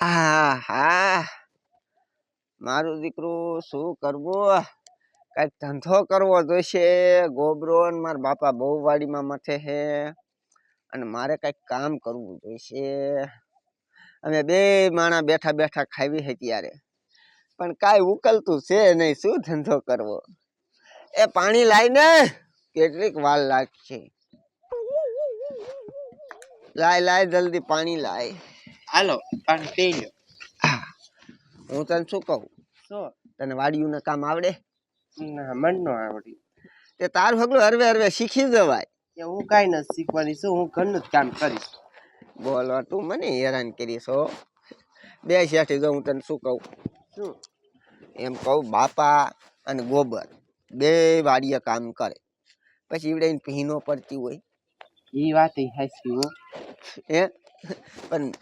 આ હા મારું દીકરું શું કરવું? કંઈક ધંધો કરવો જોઈશે. ગોબરો ને મારા બાપા બહુ વાડીમાં મથે છે અને મારે કંઈક કામ કરવું જોઈશે. અમે બે માણા બેઠા બેઠા ખાવી છે ત્યારે. પણ કાંઈ ઉકલતું છે નહીં. શું ધંધો કરવો? એ પાણી લાવીને કેટલીક વાર લાગશે. લાય લાય, જલ્દી પાણી લાય. હાલો પાણી પી લો હા. હું તને શું કહું? શું? તને વાડિયું કામ આવડે? ના મન નો આવડી. તે તારું હગલું હરવે હરવે શીખી જવાય. કે હું કાંઈ નથી શીખવાની છું હું ઘરનું જ કામ કરીશ? બોલો તું મને હેરાન કરી છો બે શેઠી જો હું તને શું કહું? શું? એમ કહું બાપા અને ગોબર બે વાડીએ કામ કરે. પછી ઈવડે ભીનો પડતી હોય. એ વાત હાચી હો. હે? પણ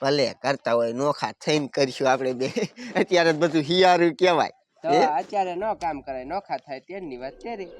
ભલે કરતા હોય નોખા થઈને કરીશું આપણે બે. અત્યારે બધું હિયારું કહેવાય તો અત્યારે ન કામ કરાય નોખા થાય તેની વાત તેરી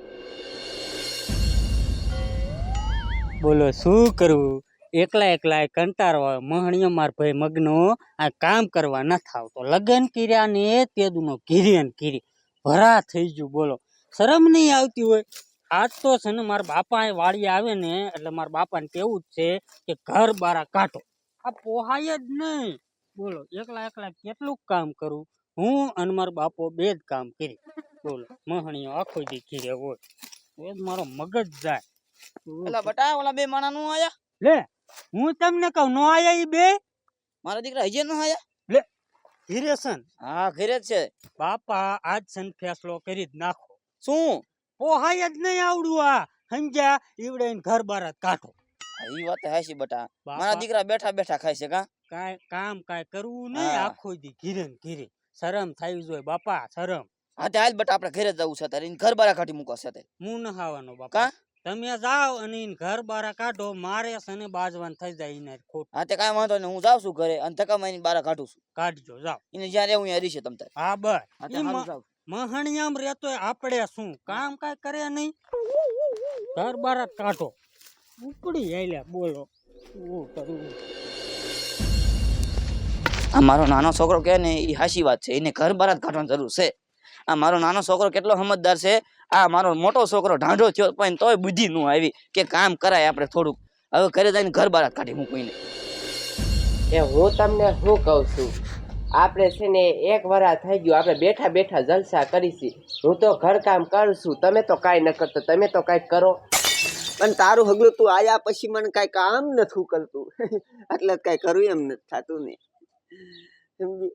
બોલો શું કરવું? એકલા એકલા કંટાળો હોય મહણીઓ માર ભાઈ મગનો આ કામ કરવા ન આવતો લગન કર્યા ને તેદુનો ઘીરી ને ઘીરી. ભરા થઈ ગયું બોલો. શરમ નહીં આવતી હોય? આજ તો છે ને મારા બાપા વાળી આવે ને એટલે મારા બાપાને કેવું જ છે કે ઘર બારા કાઢો. આ પોહાય જ નહીં. બોલો એકલા એકલા કેટલું કામ કરું? હું અને મારો બાપો બે જ કામ કરી બોલો મહણીઓ આખો દી ઘીરે હોય. એ જ મારો મગજ જાય. ઓલા બટા ઓલા બે માણા નું આયા? લે હું તમને કહું નો આયા ઈ બે? મારા દીકરા હજે નો આયા? લે હિરેશન હા ઘરે છે. બાપા આજ સન ફેસલો કરી જ નાખો. શું? પોહાય જ નહીં આવડું આ. સમજ્યા? ઈવડે ઘર બાર કાઢો. ઈ વાત હાસી બટા. મારા દીકરા બેઠા બેઠા ખાય છે કા? કાંઈ કામ કાંઈ કરવું નહીં આખો દી ઘીરે ઘીરે. શરમ થાય જોઈએ બાપા શરમ. હા તે હાલ બટા આપણે ઘરે જવું છે તારે ઘર બારા કાઢી મૂકો છે તે. હું ન ખાવાનો બાપા? તમે જાઓ અને ઘર બારા કાઢો મારે સને બાજવાન થઈ જાય ઈને ખોટ. હા તે કાંઈ વાંધો નહીં હું જાઉં છું ઘરે અને ધક્કા મારીને બારા કાઢું છું. કાઢજો જાઓ. એને જ્યાં રહેવું ત્યાં છે તમ હા બસ. મહણિયામ રહેતો આપણે શું? કામ કાંઈ કરે નહીં? ઘર બારા કાઢો. ઉપડી આયલા બોલો. શું કરવું? આ મારો નાનો છોકરો કે ને એ હાસી વાત છે. એને ઘર બહાર જ કાઢવાની જરૂર છે. આ મારો નાનો છોકરો કેટલો સમજદાર છે. આ મારો મોટો છોકરો ઢાંઢો થયો પણ તોય બુદ્ધિ નું આવી કે કામ કરાય આપણે થોડુંક. હવે ઘરે જઈને ઘર બહાર જ કાઢી મૂકીને એ હું તમને શું કહું છું? આપણે છે ને એક વરા થઈ ગયું. આપણે બેઠા બેઠા જલસા કરીશી. હું તો ઘર કામ કરું છું. તમે તો કાંઈ ન કરતો. તમે તો કાંઈક કરો. પણ તારું હગલું તું આયા પછી મને કાંઈ કામ નથી કરતું એટલે કાંઈ કરવું એમ નથી થતું ને. સમજી?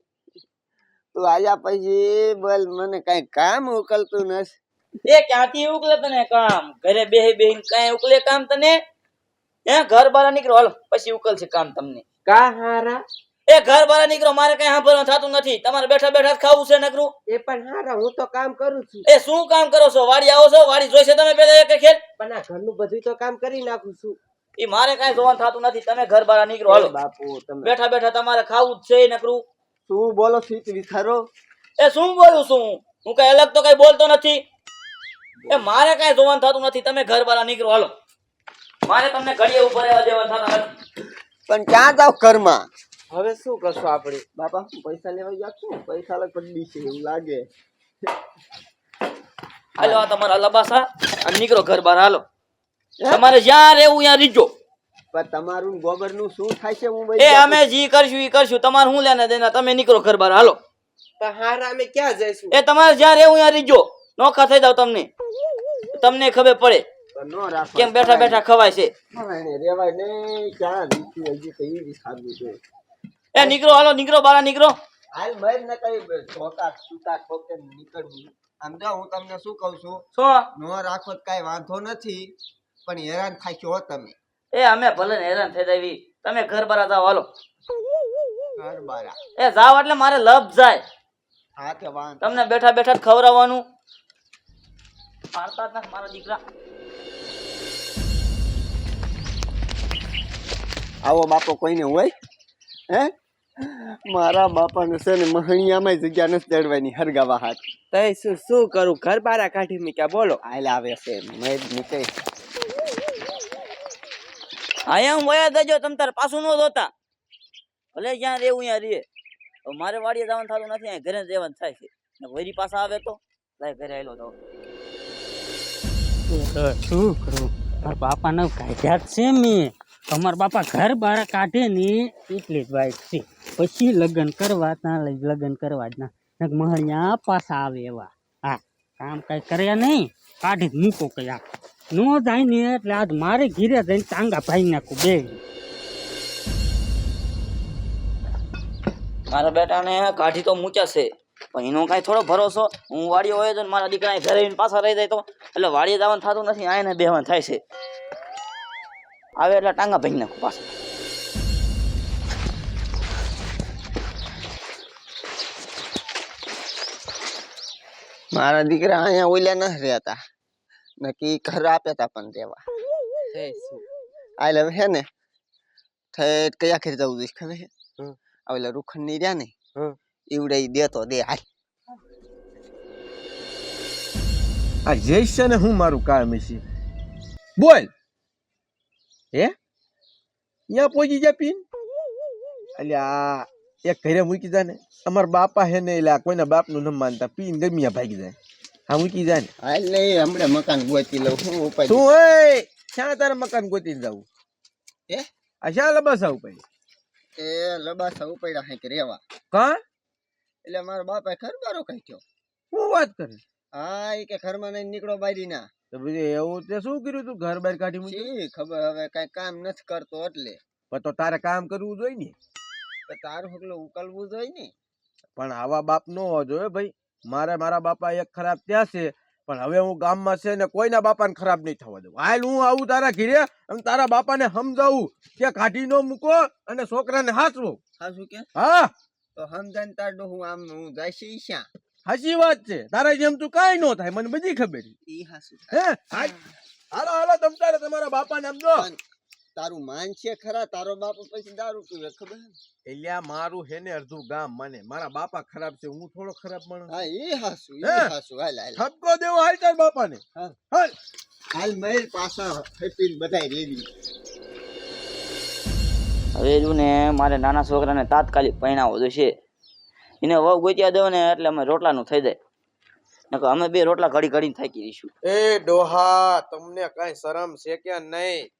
તું આયા પછી બોલ મને કાંઈ કામ ઉકલતું નથી. એ ક્યાંથી ઉકલે તને કામ? ઘરે બેહી બેહીને કાંઈ ઉકલે કામ તને? હે ઘર બહાર નીકળો હાલો પછી ઉકલશે કામ તમને. કા હારા? એ ઘર બહાર નીકળો મારે કઈ સાંભળવાનું થતું નથી. તમારે બેઠા બેઠા ખાવું છે નકરું. એ પણ હારા હું તો કામ કરું છું. એ શું કામ કરો છો? વાડી આવો છો? વાડી જોઈશે તમે પેલા એક ખેલ? પણ આ ઘરનું બધું તો કામ કરી નાખું છું. એ મારે કઈ જોવાનું થતું નથી. તમે ઘર બહાર નીકળો હાલો. બાપુ તમે બેઠા બેઠા તમારે ખાવું જ છે નકરું. શું બોલો સીટ વિખારો એ શું બોલું છું? હું? કઈ અલગ તો કઈ બોલતો નથી. એ મારે કઈ જોવાનું થતું નથી. તમે ઘર બહાર નીકળો હાલો. મારે તમને ઘડીએ ઉપર રહેવા દેવા થતા નથી. પણ ક્યાં જાવ ઘરમાં? હવે શું કરશું આપણે બાપા શું પૈસા લેવા ગયા છું પૈસા લગ પડી છે એવું લાગે. હાલો આ તમારા લબાસા. અને નીકળો ઘર બહાર હાલો. તમારે જ્યાં રહેવું ત્યાં રીજો. પણ તમારું ગોબરનું શું થાય છે હું એ અમે જી કરશું ઈ કરશું. તમારે શું લેને દેના? તમે નીકળો ઘર બહાર હાલો. હારા અમે ક્યાં જઈશું? એ તમારે જ્યાં રહેવું ત્યાં રીજો. નોખા થઈ જાવ તમને. તમને ખબર પડે. કેમ બેઠા બેઠા ખવાય છે? રેવાય નહીં ક્યાં રીતી હજી કઈ વિખારવું જોઈએ એ નીકળો હાલો નીકળો બારા નીકળો. હાલ મર ન કઈ ધોકા સૂતા ખોકે નીકળવું. આમ જો હું તમને શું કહું છું? છો નો રાખો તો કાંઈ વાંધો નથી પણ હેરાન થાશો હો તમે. એ અમે ભલે હેરાન થઈ જાવી તમે ઘર બારા જાઓ હાલો. ઘર બારા. એ જાવ એટલે મારે લપ જાય. હા કે વાંધો. તમને બેઠા બેઠા જ ખવડાવવાનું. મારતા જ મારા દીકરા. આવો બાપો કોઈને હોય? હે? મારા બાપાને છે ને મહણિયામાં જગ્યા નથી ચડવાની, હરગાવા હાથ. તય શું શું કરું? ઘર બારા કાઢી મૂક્યા, બોલો. આયલા આવે છે, મેં નીકળે આયા હું વયા દેજો તમ તાર પાછું ન જોતા. ભલે જ્યાં રહેવું, ત્યાં રહે મારે વાડીએ જવાનું થતું નથી અહીં ઘરે રહેવાનું થાય છે. વરી પાછા આવે તો? લાય ઘરે આવેલો તો. શું કરું? મારા બાપાને કાઢ્યા છે મેં. તમારા બાપા ઘર બહાર કાઢે ને એટલી જ વાત છે. પછી લગ્ન કરવા ત્યાં લગ્ન કરવા જ ના. મહણિયા પાછા આવે એવા. હા, કામ કઈ કર્યા નહીં, કાઢી મૂકો કયા નો જાય ને એટલે આજ મારે ઘીરે જઈને ટાંગા ભાઈ નાખું બે. મારા બેટાને કાઢી તો મૂક્યા છે, પણ એનો કાંઈ થોડો ભરોસો. હું વાડીએ હોય તો મારા દીકરા ઘરે પાછા રહી જાય તો. એટલે વાડીએ જવાનું થતું નથી, આને બેહવાનું થાય છે. આવે એટલે ટાંગા ભાઈ નાખું પાછા. મારા દીકરા અહીંયા ઓલ્યા ન રહેતા. નક્કી ઘર આપ્યા તા પણ શું? આલે હે ને થઈ કયા ખેર જવું જોઈએ ખબર છે? હમ. આ ઓલા રૂખંડની રહ્યા ને. ઈવડે ઈ દેતો દે હાલ. આ જયેશ છે ને હું મારું કામ છે બોલ. હે? અહીંયા પહોંચી જા પીન. અલ્યા એક ઘરે મૂકી જાય ને અમારા બાપા હે ને એટલે આ કોઈના બાપનું ન માનતા પીન ગમ્યા ભાગી જાય. હા મૂકી જાય ને. હાલ નહીં હમણાં મકાન ગોતી લઉં શું ઉપાય શું હોય? ક્યાં તારે મકાન ગોતી જવું? એ આ શા લબસ પછી એ લબાસા ઉપાડ્યા હે કે રેવા. કા? એટલે મારા બાપા ખરબારો કઈ કયો હું વાત કરે? હા એ કે ઘરમાં નહીં નીકળો બારી ના. તો પછી એવું તે શું કર્યું તું ઘર બહાર કાઢી મૂકી ખબર હવે કઈ કામ નથી કરતો એટલે. પણ તો તારે કામ કરવું જોઈએ ને. તો તારું હગલું ઉકલવું જોઈએ ને. પણ આવા બાપ ન હોવો જોઈએ ભાઈ. મારે મારા બાપા એક ખરાબ ત્યાં છે પણ હવે હું ગામમાં છે ને કોઈના બાપાને ખરાબ નહીં થવા દઉં. હાલ હું આવું તારા ઘીરે અને તારા બાપાને સમજાવું કે કાઢી નો મૂકો અને છોકરાને હાસવો હા કે? હા. તો સમજાઈને તાર હું આમ હું જાય છે ઈ શ્યાં હાચી વાત છે. તારા જેમ તું કઈ નો થાય મને બધી ખબર હે હાલ. હાલો તમ તારે તમારા બાપાને સમજો તારું માન છે ખરા? તારો બાપ પછી દારૂ પીવે ખબર? એટલે મારું હે ને અડધું ગામ મને. મારા બાપા ખરાબ છે હું થોડો ખરાબ માણસ હા એ હાસુ એ હાસુ. હાલ હાલ. ઠપકો દેવો હાલ તાર બાપાને. હાલ. હાલ મહેલ પાછા હેપીન બધાય રેડી. હવે રહ્યું ને મારે નાના છોકરાને તાત્કાલિક પરિણાવો જોઈશે એને વહુ ગોત્યા દો ને એટલે અમે રોટલાનું થઈ જાય. નકર અમે બે રોટલા ઘડી ઘડીને થાકી દઈશું એ ડોહા તમને કઈ શરમ છે કે નહીં?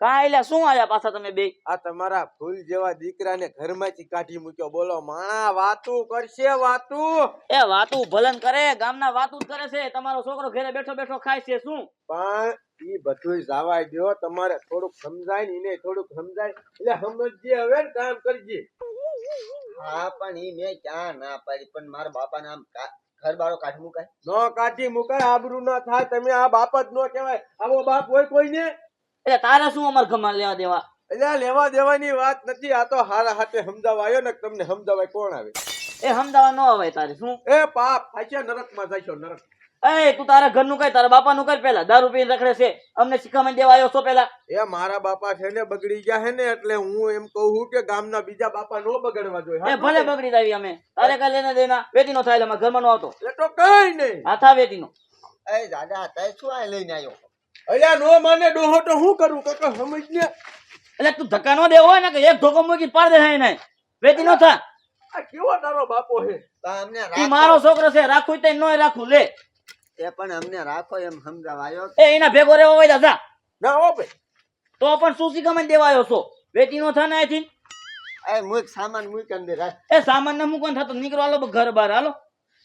કાં એટલે શું આયા પાછા તમે બે? આ તમારા ફૂલ જેવા દીકરાને ઘરમાંથી કાઢી મૂક્યો. બોલો માણા વાતું કરશે વાતું? એ વાતું ભલન કરે ગામના વાતું કરે છે. તમારો છોકરો ઘરે બેઠો બેઠો ખાય છે શું? પણ ઈ બધું જવાય દો તમારે થોડુંક સમજાય ને એને થોડુંક સમજાય. એટલે સમજજે હવે ને કામ કરજે. હા પણ ઈ મેં ક્યાં ના પાડી? પણ મારા બાપાને આમ ઘર બારો કાઢી મુકાય? નો કાઢી મુકાય આબરૂ ના થાય. તમે આ બાપ જ નો કહેવાય. આવો બાપ હોય કોઈને? એટલે તારે શું અમાર ઘરમાં લેવા દેવા? એટલે લેવા દેવાની વાત નથી આ તો હારા હાથે સમજાવવા આવ્યો ને તમને સમજાવાય કોણ આવે? એ સમજાવવા ન આવે તારે શું? એ પાપ થાય નરકમાં જાય નરક. એ તું તારા ઘરનું કઈ તારા બાપાનું કઈ પેલા દારૂ પીને રખડે છે અમને શીખામણ દેવા આવ્યો છો પેલા એ મારા બાપા છે ને બગડી ગયા છે ને એટલે હું એમ કહું છું કે ગામના બીજા બાપા નો બગડવા જોઈએ. એ ભલે બગડી જાવી અમે. તારે કઈ લેને દેના? વેતી નો થાય એટલે અમારા ઘરમાં નો આવતો. એટલે તો કઈ નહીં. હાથા વેતી નો એ દાદા તે શું આ લઈને આવ્યો? અલ્યા નો માને ડોહો તો શું કરું? કાકા સમજ ને? એટલે તું ધક્કા નો દેવો હોય ને કે એક ધોકો મૂકી પાડ દે એને. વેતી નો થા. આ કેવો તારો બાપો છે તમને અમને ઈ મારો છોકરો છે રાખું તે નોય રાખું લે. એ પણ અમને રાખો એમ સમજાવવા આવ્યો એ એના ભેગો રેવો હોય દાદા ના હો ભાઈ. તો પણ શું શીખામણ દેવાયો છો? વેતી નો થા ને અહીંથી? એ મુક સામાન મૂક અંદર એ સામાન ને મૂકવાનું થતું નીકળો હાલો ઘર બહાર હાલો.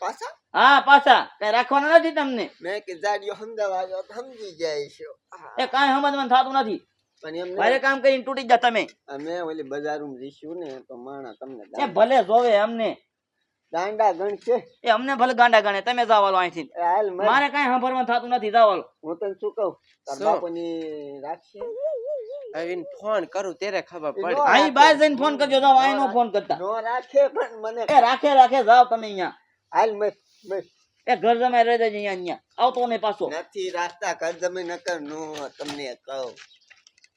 પાછા? હા પાછા. કઈ રાખવાના નથી તમને? મેં કે જાડિયો સમજાવવા આવ્યો સમજી જાય છે એ કાંઈ સમજવાનું થતું નથી. મારે કામ કરીને તૂટી જા તમે. અમે ઓલી બજારમાં જઈશું ને તો માણા તમને એ ભલે જોવે અમને. ગાંડા ગણ છે. એ અમને ભલે ગાંડા ગણે તમે જાવ હાલો અહીંથી. એ હાલ મર. કાંઈ સાંભળવાનું થતું નથી જાવ હું તને શું કહું? તાર બાપુની રાખશે? આવીને ફોન કરું ત્યારે ખબર પડે. અહીં બહાર જઈને ફોન કરજો જાવ અહીં નો ફોન કરતા. નો રાખે પણ મને એ રાખે રાખે જાવ તમે અહીંયા. હાલ મર મર એ ઘર જમે રહે જાય અહીંયા અહીંયા. આવતો ને પાછો. નથી રાસ્તા ઘર જમે નકર નો તમને કહું.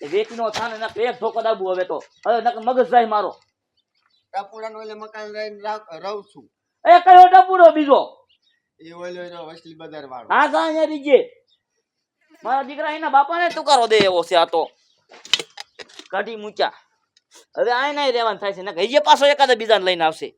એ વેચી નો થાને નક એક ધોકો દાબુ હવે તો. હવે નકર મગજ જાય મારો. ટપુડાનો એટલે મકાન લઈને રહું છું. એ કયો ટપુડો બીજો? એ ઓલો એનો વસલી બજાર વાળો. હા જા અહીંયા રીજે મારા દીકરા એના બાપાને તુકારો દે એવો છે આ તો. કાઢી મૂક્યા હવે આ નહીં રહેવાનું થાય છે. ને હજી પાછો એકાદા બીજાને લઈને આવશે.